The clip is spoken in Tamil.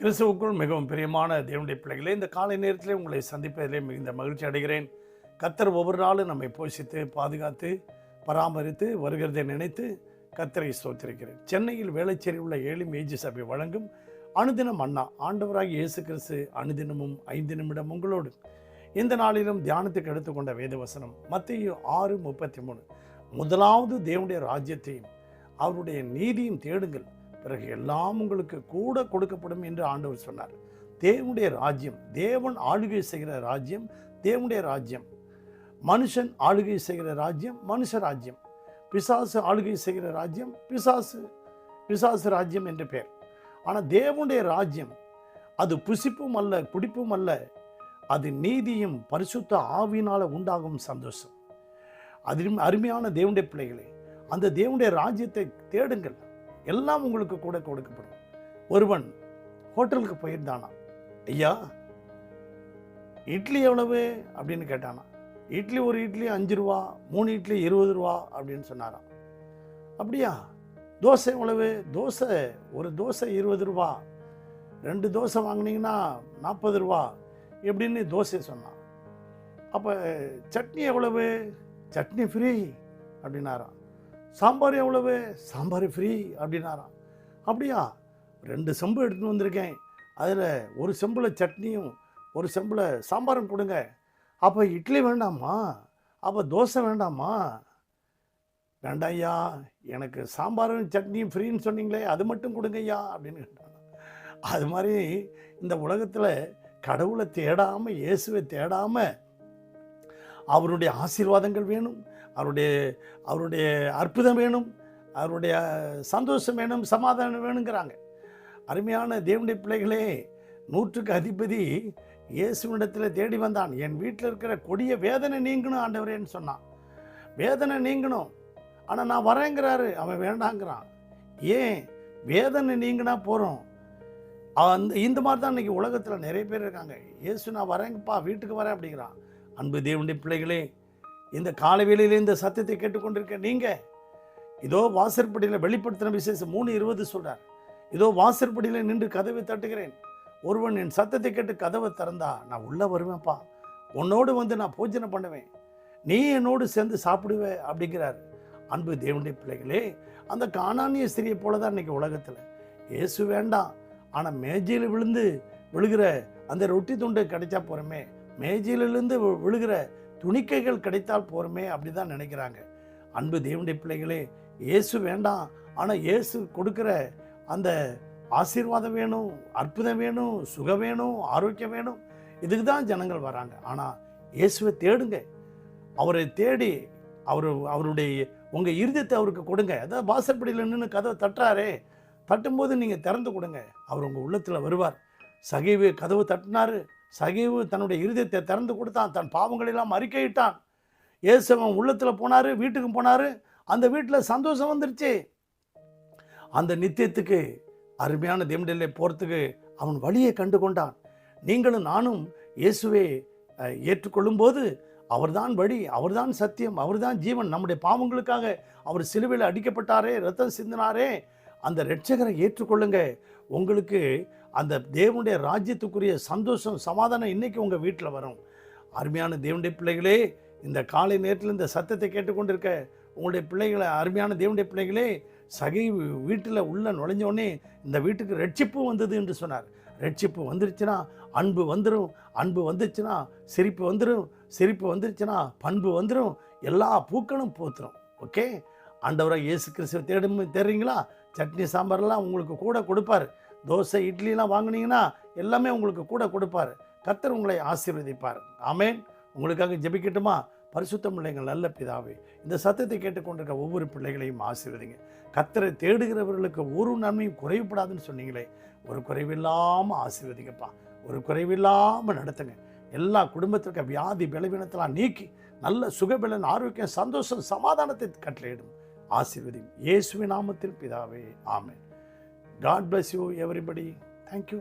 கிறிஸ்துவுக்குள் மிகவும் பிரியமான தேவனுடைய பிள்ளைகளே இந்த காலை நேரத்திலே உங்களை சந்திப்பதிலே மிகுந்த மகிழ்ச்சி அடைகிறேன். கத்தர் ஒவ்வொரு நாளும் நம்மை போஷித்து பாதுகாத்து பராமரித்து வருகிறதை நினைத்து கத்தரை ஸ்தோத்திருக்கிறேன். சென்னையில் வேளச்சேரி உள்ள ஏழு மேஜி சபை வழங்கும் அனுதினம் அண்ணா ஆண்டவராகி இயேசு கிறிஸ்து அனுதினமும் ஐந்து நிமிடம் உங்களோடு. இந்த நாளிலும் தியானத்துக்கு எடுத்துக்கொண்ட வேதவசனம் மத்திய ஆறு முப்பத்தி மூணு. முதலாவது தேவனுடைய ராஜ்யத்தையும் அவருடைய நீதியும் தேடுங்கள். பிறகு எல்லாம் உங்களுக்கு கூட கொடுக்கப்படும் என்று ஆண்டவர் சொன்னார். தேவனுடைய ராஜ்யம் தேவன் ஆளுகை செய்கிற ராஜ்யம் தேவனுடைய ராஜ்யம். மனுஷன் ஆளுகை செய்கிற ராஜ்யம் மனுஷ ராஜ்யம். பிசாசு ஆளுகை செய்கிற ராஜ்யம் பிசாசு பிசாசு ராஜ்யம் என்று பெயர் ஆனால் தேவனுடைய ராஜ்யம் அது புசிப்பும் அல்ல குடிப்பும் அல்ல. அது நீதியும் பரிசுத்த ஆவியினால் உண்டாகும் சந்தோஷம். அதிலும் அருமையான தேவனுடைய பிள்ளைகளே அந்த தேவனுடைய ராஜ்யத்தை தேடுங்கள். எல்லாம் உங்களுக்கு கூட கொடுக்கப்படும். ஒருவன் ஹோட்டலுக்கு போயிருந்தானா? ஐயா இட்லி எவ்வளவு? அப்படின்னு கேட்டானா. இட்லி ஒரு இட்லி அஞ்சு ரூபா மூணு இட்லி இருபது ரூபா அப்படின்னு சொன்னாராம். அப்படியா? தோசை எவ்வளவு? தோசை ஒரு தோசை இருபது ரூபா ரெண்டு தோசை வாங்கினீங்கன்னா நாற்பது ரூபா எப்படின்னு தோசை சொன்னான். அப்போ சட்னி எவ்வளவு? சட்னி ஃப்ரீ அப்படின்னாராம். சாம்பார் எவ்வளவு? சாம்பார் ஃப்ரீ அப்படின்னாராம். அப்படியா? ரெண்டு செம்பு எடுத்துன்னு வந்திருக்கேன். அதில் ஒரு செம்பில் சட்னியும் ஒரு செம்பில் சாம்பாரும் கொடுங்க. அப்போ இட்லி வேண்டாமா? அப்போ தோசை வேண்டாமா? வேண்டாம் ஐயா. எனக்கு சாம்பாரும் சட்னியும் ஃப்ரீன்னு சொன்னீங்களே அது மட்டும் கொடுங்க ஐயா அப்படின்னு கேட்டாங்க அது மாதிரி இந்த உலகத்தில் கடவுளை தேடாமல் இயேசுவை தேடாமல் அவருடைய ஆசீர்வாதங்கள் வேணும் அவருடைய அவருடைய அற்புதம் வேணும் அவருடைய சந்தோஷம் வேணும் சமாதானம் வேணுங்கிறாங்க. அருமையான தேவனுடைய பிள்ளைகளே நூற்றுக்கு அதிபதி இயேசுவிடத்தில் தேடி வந்தான். என் வீட்டில் இருக்கிற கொடிய வேதனை நீங்கணும் ஆண்டவரேன்னு சொன்னான். வேதனை நீங்கணும். ஆனால் நான் வரேங்கிறாரு அவன் வேண்டாங்கிறான். ஏன்? வேதனை நீங்கினா போகிறோம் அந்த இந்த மாதிரி தான் இன்றைக்கி உலகத்தில் நிறைய பேர் இருக்காங்க. இயேசு நான் வரேங்கப்பா வீட்டுக்கு வரேன் அப்படிங்கிறான். அன்பு தேவனுடைய பிள்ளைகளே இந்த காலவேளையில் இந்த சத்தியத்தை கேட்டுக்கொண்டிருக்க நீங்கள் இதோ வாசற்படியில் வெளிப்படுத்தின விசேஷம் மூணு இருபது சொல்கிறார் இதோ வாசற்படியில் நின்று கதவை தட்டுகிறேன். ஒருவன் என் சத்தத்தை கேட்டு கதவை திறந்தா நான் உள்ளே வருவேன்ப்பா. உன்னோடு வந்து நான் பூஜனை பண்ணுவேன். நீ என்னோடு சேர்ந்து சாப்பிடுவ அப்படிங்கிறார் அன்பு தேவனுடைய பிள்ளைகளே. அந்த காணானிய ஸ்திரியை போல தான் இன்னைக்கு உலகத்தில். இயேசு வேண்டாம். ஆனால் மேஜையில் விழுந்து விழுகிற அந்த ரொட்டி துண்டு கிடைச்சா போகிறோமே மேஜையிலிருந்து விழுகிற துணிக்கைகள் கிடைத்தால் போருமே அப்படி தான் நினைக்கிறாங்க. அன்பு தேவனுடைய பிள்ளைகளே இயேசு வேண்டாம். ஆனால் இயேசு கொடுக்குற அந்த ஆசீர்வாதம் வேணும் அற்புதம் வேணும் சுகம் வேணும் ஆரோக்கியம் வேணும். இதுக்கு தான் ஜனங்கள் வராங்க. ஆனால் இயேசுவை தேடுங்க. அவரை தேடி அவர் அவருடைய உங்கள் இருதயத்தை அவருக்கு கொடுங்க. அதாவது வாசற்படியில் நின்று கதவை தட்டுறாரே. தட்டும்போது நீங்கள் திறந்து கொடுங்க. அவர் உங்கள் உள்ளத்தில் வருவார். சகைவு கதவு தட்டினாரு. சகிவு தன்னுடைய இருதயத்தை திறந்து கொடுத்தான். தன் பாவங்களெல்லாம் அறிக்கையிட்டான். இயேசுவன் உள்ளத்தில் போனார் வீட்டுக்கு போனார். அந்த வீட்டில் சந்தோஷம் வந்துருச்சு. அந்த நித்தியத்துக்கு அருமையான தேவனிலே போகிறதுக்கு அவன் வழியை கண்டு கொண்டான். நீங்களும் நானும் இயேசுவை ஏற்றுக்கொள்ளும்போது அவர்தான் வழி அவர்தான் சத்தியம் அவர்தான் ஜீவன். நம்முடைய பாவங்களுக்காக அவர் சிலுவையில் அடிக்கப்பட்டாரே ரத்தம் சிந்தினாரே அந்த ரட்சகரை ஏற்றுக்கொள்ளுங்க. உங்களுக்கு அந்த தேவனுடைய ராஜ்யத்துக்குரிய சந்தோஷம் சமாதானம் இன்னைக்கு உங்கள் வீட்டில் வரும். அருமையான தேவனுடைய பிள்ளைகளே இந்த காலை நேரத்தில் இந்த சத்தத்தை கேட்டுக்கொண்டிருக்க உங்களுடைய பிள்ளைகளை அருமையான தேவனுடைய பிள்ளைகளே சகை வீட்டில் உள்ள நுழைஞ்சோடனே இந்த வீட்டுக்கு ரட்சிப்பு வந்தது என்று சொன்னார். ரட்சிப்பு வந்துருச்சுன்னா அன்பு வந்துடும் அன்பு வந்துருச்சுன்னா சிரிப்பு வந்துடும் சிரிப்பு வந்துருச்சுன்னா பண்பு வந்துடும் எல்லா பூக்களும் பூத்துரும். ஓகே? ஆண்டவராக இயேசு கிறிஸ்துவ தேடும் தேடுறீங்களா? சட்னி சாம்பார்லாம் உங்களுக்கு கூட கொடுப்பார். தோசை இட்லிலாம் வாங்கினீங்கன்னா எல்லாமே உங்களுக்கு கூட கொடுப்பார். கத்தர் உங்களை ஆசீர்வதிப்பார். ஆமேன். உங்களுக்காக ஜெபிக்கட்டுமா? பரிசுத்தம் பிள்ளைங்கள் நல்ல பிதாவே இந்த சத்தத்தை கேட்டுக்கொண்டிருக்க ஒவ்வொரு பிள்ளைகளையும் ஆசீர்வதிங்க. கத்தரை தேடுகிறவர்களுக்கு ஒரு நன்மையும் குறைவுபடாதுன்னு சொன்னீங்களே ஒரு குறைவில்லாமல் ஆசீர்வதிங்கப்பா. ஒரு குறைவில்லாமல் நடத்துங்க. எல்லா குடும்பத்திற்கும் வியாதி பலவீனத்தெல்லாம் நீக்கி நல்ல சுகபலன் ஆரோக்கியம் சந்தோஷம் சமாதானத்தை கட்டளையிடும். ஆசீர்வதி இயேசுவின் நாமத்தில் பிதாவே ஆமென். God bless you everybody thank you